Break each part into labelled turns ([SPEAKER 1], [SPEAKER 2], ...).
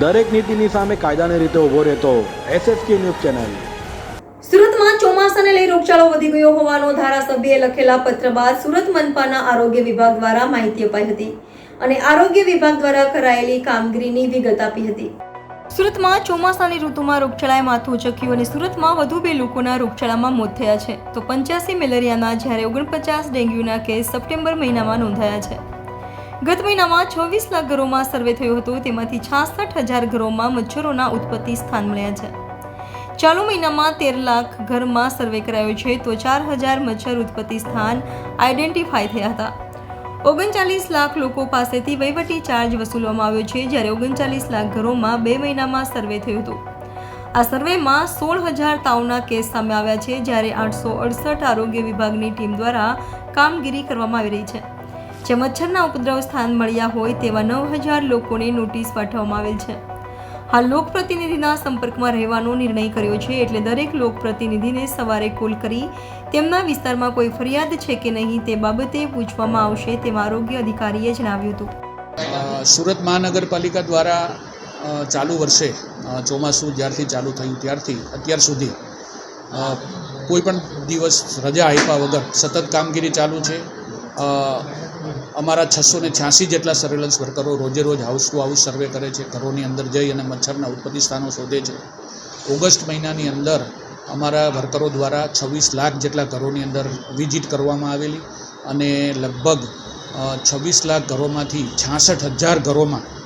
[SPEAKER 1] દરેક નીતિની સામે કાયદાની રીતે ઊભો રહેતો એસએસકે ન્યૂઝ ચેનલ.
[SPEAKER 2] સુરતમાં ચોમાસાને લઈ રોગચાળો વધી ગયો હોવાનો ધારાસભ્યએ લખેલા પત્ર બાદ સુરત મનપાના આરોગ્ય વિભાગ દ્વારા માહિતી અપાઈ હતી અને આરોગ્ય વિભાગ દ્વારા કરાયેલી કામગીરીની વિગત આપી હતી. સુરતમાં ચોમાસાની ઋતુમાં રોગચાળાએ માથું ઉચક્યું અને સુરતમાં વધુ બે લોકોના રોગચાળામાં મોત થયા છે. તો પંચ્યાસી મેલેરિયાના જ્યારે ઓગણપચાસ ડેન્ગ્યુના કેસ સપ્ટેમ્બર મહિનામાં નોંધાયા છે. ગત મહિનામાં છવ્વીસ લાખ ઘરોમાં સર્વે થયો હતો. તેમાંથી છાસઠ હજાર ઘરોમાં મચ્છરોના ઉત્પત્તિ સ્થાન મળ્યા છે. ચાલુ મહિનામાં તેર લાખ ઘરમાં સર્વે કરાયો છે તો ચાર હજાર મચ્છર ઉત્પત્તિ સ્થાન આઈડેન્ટિફાઈ થયા હતા. ઓગણચાલીસ લાખ લોકો પાસેથી વહીવટી ચાર્જ વસૂલવામાં આવ્યો છે જ્યારે ઓગણચાલીસ લાખ ઘરોમાં બે મહિનામાં સર્વે થયું હતું. આ સર્વેમાં સોળ હજાર તાવના કેસ સામે આવ્યા છે જ્યારે આઠસો અડસઠ આરોગ્ય વિભાગની ટીમ દ્વારા કામગીરી કરવામાં આવી રહી છે. જે મચ્છરના ઉપદ્રવ સ્થાન મળ્યા હોય તેવા નવ હજાર લોકોને નોટિસ પાઠવવામાં આવેલ છે. હાલ લોકપ્રતિનિધિના સંપર્કમાં રહેવાનો નિર્ણય કર્યો છે એટલે દરેક લોકપ્રતિનિધિને સવારે કોલ કરી તેમના વિસ્તારમાં કોઈ ફરિયાદ છે કે નહીં તે બાબતે પૂછવામાં આવશે તેમ આરોગ્ય અધિકારીએ જણાવ્યું હતું.
[SPEAKER 3] સુરત મહાનગરપાલિકા દ્વારા ચાલુ વર્ષે ચોમાસું જ્યારથી ચાલુ થયું ત્યારથી, અત્યાર સુધી કોઈ પણ દિવસ રજા આપ્યા વગર સતત કામગીરી ચાલુ છે. અમારા છસો ને છ્યાસી જેટલા સર્વેલન્સ વર્કરો રોજે રોજ હાઉસ ટુ હાઉસ સર્વે કરે છે, ઘરોની અંદર જઈ અને મચ્છરના ઉત્પત્તિ સ્થાનો શોધે છે. ઓગસ્ટ મહિનાની અંદર અમારા વર્કરો દ્વારા છવ્વીસ લાખ જેટલા ઘરોની અંદર વિઝિટ કરવામાં આવેલી અને લગભગ છવ્વીસ લાખ ઘરોમાંથી છાસઠ હજાર ઘરોમાં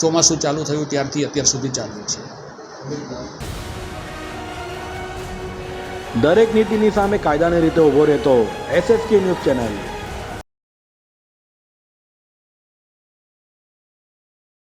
[SPEAKER 3] ચોમાસું ચાલુ થયું ત્યારથી અત્યાર સુધી ચાલુ છે.
[SPEAKER 1] દરેક નીતિની સામે કાયદાની રીતે ઊભો રહેતો એસએસકે ન્યૂઝ ચેનલ